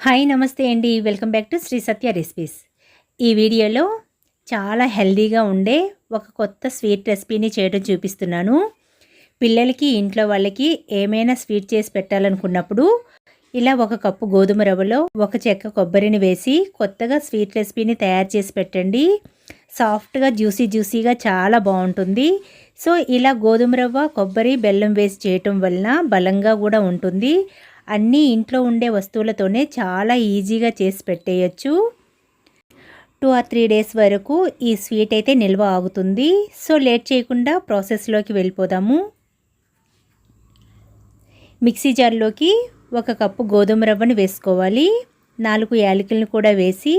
Hi నమస్తే అండి. Welcome back to Sri Satya recipes. ఈ వీడియోలో చాలా హెల్దీగా ఉండే ఒక కొత్త స్వీట్ రెసిపీని చేయడం చూపిస్తున్నాను. పిల్లలకి ఇంట్లో వాళ్ళకి ఏమైనా స్వీట్ చేసి పెట్టాలనుకున్నప్పుడు ఇలా ఒక కప్పు గోధుమ రవ్వలో ఒక చెక్క కొబ్బరిని వేసి కొత్తగా స్వీట్ రెసిపీని తయారు చేసి పెట్టండి. సాఫ్ట్గా జ్యూసీ జ్యూసీగా చాలా బాగుంటుంది. సో ఇలా గోధుమ రవ్వ కొబ్బరి బెల్లం వేసి చేయటం వలన బలంగా కూడా ఉంటుంది. అన్నీ ఇంట్లో ఉండే వస్తువులతోనే చాలా ఈజీగా చేసి పెట్టేయచ్చు. టూ ఆర్ త్రీ డేస్ వరకు ఈ స్వీట్ అయితే నిల్వ ఆగుతుంది. సో లేట్ చేయకుండా ప్రాసెస్లోకి వెళ్ళిపోదాము. మిక్సీ జార్లోకి ఒక కప్పు గోధుమ రవ్వను వేసుకోవాలి. నాలుగు యాలకులను కూడా వేసి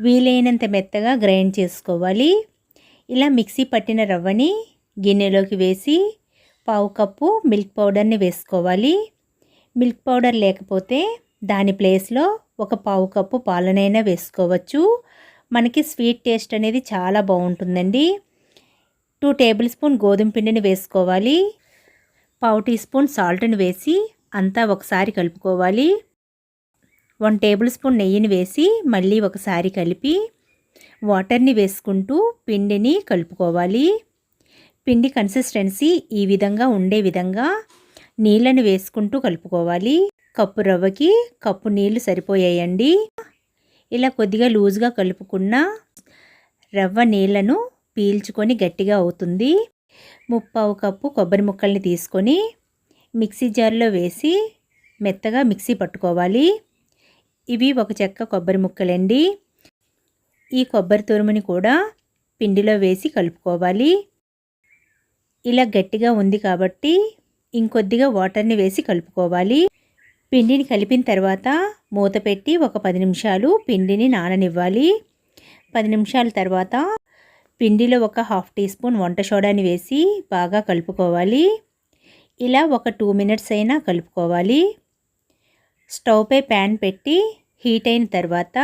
వీలైనంత మెత్తగా గ్రైండ్ చేసుకోవాలి. ఇలా మిక్సీ పట్టిన రవ్వని గిన్నెలోకి వేసి పావు కప్పు మిల్క్ పౌడర్ని వేసుకోవాలి. మిల్క్ పౌడర్ లేకపోతే దాని ప్లేస్లో ఒక పావు కప్పు పాలనైనా వేసుకోవచ్చు. మనకి స్వీట్ టేస్ట్ అనేది చాలా బాగుంటుందండి. టూ టేబుల్ స్పూన్ గోధుమ పిండిని వేసుకోవాలి. పావు టీ స్పూన్ సాల్ట్ని వేసి అంతా ఒకసారి కలుపుకోవాలి. వన్ టేబుల్ స్పూన్ నెయ్యిని వేసి మళ్ళీ ఒకసారి కలిపి వాటర్ని వేసుకుంటూ పిండిని కలుపుకోవాలి. పిండి కన్సిస్టెన్సీ ఈ విధంగా ఉండే విధంగా నీళ్ళని వేసుకుంటూ కలుపుకోవాలి. కప్పు రవ్వకి కప్పు నీళ్ళు సరిపోయాయండి. ఇలా కొద్దిగా లూజ్గా కలుపుకున్న రవ్వ నీళ్ళను పీల్చుకొని గట్టిగా అవుతుంది. ముప్పావు కప్పు కొబ్బరి ముక్కల్ని తీసుకొని మిక్సీ జార్లో వేసి మెత్తగా మిక్సీ పట్టుకోవాలి. ఇవి ఒక చెక్క కొబ్బరి ముక్కలండి. ఈ కొబ్బరి తురుముని కూడా పిండిలో వేసి కలుపుకోవాలి. ఇలా గట్టిగా ఉంది కాబట్టి ఇంకొద్దిగా వాటర్ని వేసి కలుపుకోవాలి. పిండిని కలిపిన తర్వాత మూత పెట్టి ఒక పది నిమిషాలు పిండిని నాననివ్వాలి. పది నిమిషాల తర్వాత పిండిలో ఒక హాఫ్ టీ స్పూన్ వంట సోడాని వేసి బాగా కలుపుకోవాలి. ఇలా ఒక టూ మినిట్స్ అయినా కలుపుకోవాలి. స్టవ్పై ప్యాన్ పెట్టి హీట్ అయిన తర్వాత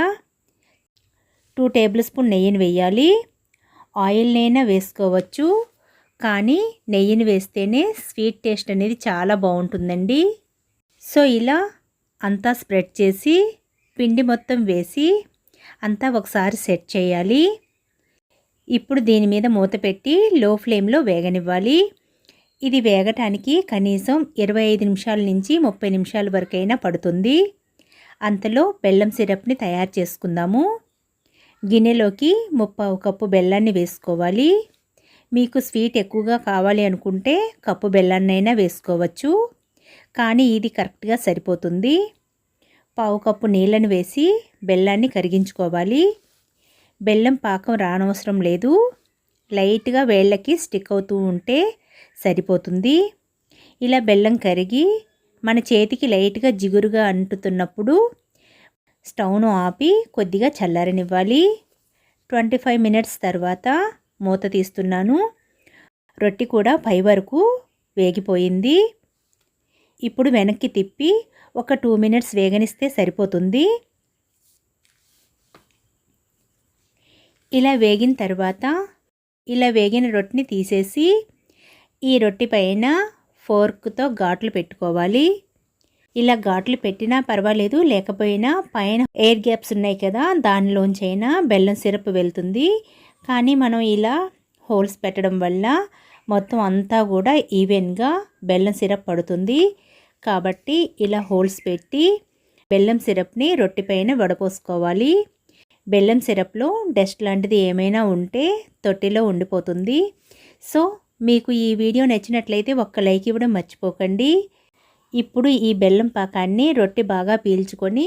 టూ టేబుల్ స్పూన్ నెయ్యిని వేయాలి. ఆయిల్నైనా వేసుకోవచ్చు. కానీ నెయ్యిని వేస్తేనే స్వీట్ టేస్ట్ అనేది చాలా బాగుంటుందండి. సో ఇలా అంతా స్ప్రెడ్ చేసి పిండి మొత్తం వేసి అంతా ఒకసారి సెట్ చేయాలి. ఇప్పుడు దీని మీద మూత పెట్టి లో ఫ్లేమ్లో వేగనివ్వాలి. ఇది వేగటానికి కనీసం ఇరవై ఐదు నిమిషాల నుంచి ముప్పై నిమిషాల వరకైనా పడుతుంది. అంతలో బెల్లం సిరప్ని తయారు చేసుకుందాము. గిన్నెలోకి ముప్పావు కప్పు బెల్లాన్ని వేసుకోవాలి. మీకు స్వీట్ ఎక్కువగా కావాలి అనుకుంటే కప్పు బెల్లాన్నైనా వేసుకోవచ్చు. కానీ ఇది కరెక్ట్గా సరిపోతుంది. పావు కప్పు నీళ్ళను వేసి బెల్లాన్ని కరిగించుకోవాలి. బెల్లం పాకం రానవసరం లేదు. లైట్గా వేళ్ళకి స్టిక్ అవుతూ ఉంటే సరిపోతుంది. ఇలా బెల్లం కరిగి మన చేతికి లైట్గా జిగురుగా అంటుతున్నప్పుడు స్టవ్ను ఆపి కొద్దిగా చల్లారనివ్వాలి. ట్వంటీ ఫైవ్ మినిట్స్ తర్వాత మూత తీస్తున్నాను. రొట్టి కూడా పై వరకు వేగిపోయింది. ఇప్పుడు వెనక్కి తిప్పి ఒక టూ మినిట్స్ వేగనిస్తే సరిపోతుంది. ఇలా వేగిన తర్వాత ఇలా వేగిన రొట్టిని తీసేసి ఈ రొట్టి పైన ఫోర్క్తో ఘాట్లు పెట్టుకోవాలి. ఇలా ఘాట్లు పెట్టినా పర్వాలేదు లేకపోయినా పైన ఎయిర్ గ్యాప్స్ ఉన్నాయి కదా దానిలోంచైనా బెల్లం సిరప్ వెళ్తుంది. కానీ మనం ఇలా హోల్స్ పెట్టడం వల్ల మొత్తం అంతా కూడా ఈవెన్గా బెల్లం సిరప్ పడుతుంది. కాబట్టి ఇలా హోల్స్ పెట్టి బెల్లం సిరప్ని రొట్టె పైన వడపోసుకోవాలి. బెల్లం సిరప్లో డస్ట్ లాంటిది ఏమైనా ఉంటే తొట్టిలో ఉండిపోతుంది. సో మీకు ఈ వీడియో నచ్చినట్లయితే ఒక్క లైక్ ఇవ్వడం మర్చిపోకండి. ఇప్పుడు ఈ బెల్లం పాకాన్ని రొట్టె బాగా పీల్చుకొని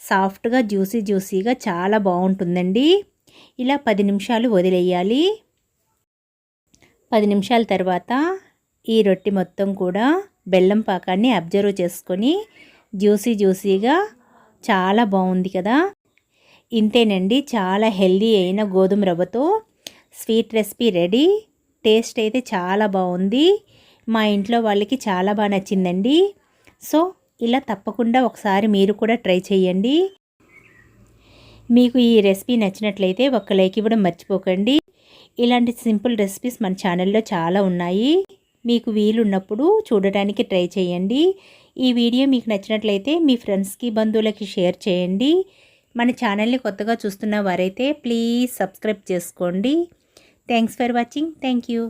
సాఫ్ట్గా జ్యూసీ జ్యూసీగా చాలా బాగుంటుందండి. ఇలా పది నిమిషాలు వదిలేయాలి. పది నిమిషాల తర్వాత ఈ రొట్టె మొత్తం కూడా బెల్లం పాకాన్ని అబ్జర్వ్ చేసుకొని జ్యూసీ జ్యూసీగా చాలా బాగుంది కదా. ఇంతేనండి చాలా హెల్దీ అయిన గోధుమ రవ్వతో స్వీట్ రెసిపీ రెడీ. టేస్ట్ అయితే చాలా బాగుంది. మా ఇంట్లో వాళ్ళకి చాలా బాగా నచ్చిందండి. సో ఇలా తప్పకుండా ఒకసారి మీరు కూడా ట్రై చేయండి. మీకు ఈ రెసిపీ నచ్చినట్లయితే ఒక్క లైక్ ఇవ్వడం మర్చిపోకండి. ఇలాంటి సింపుల్ రెసిపీస్ మన ఛానల్లో చాలా ఉన్నాయి. మీకు వీలున్నప్పుడు చూడటానికి ట్రై చేయండి. ఈ వీడియో మీకు నచ్చినట్లయితే మీ ఫ్రెండ్స్కి బంధువులకి షేర్ చేయండి. మన ఛానల్ని కొత్తగా చూస్తున్న వారైతే ప్లీజ్ సబ్స్క్రైబ్ చేసుకోండి. Thanks for watching. Thank you.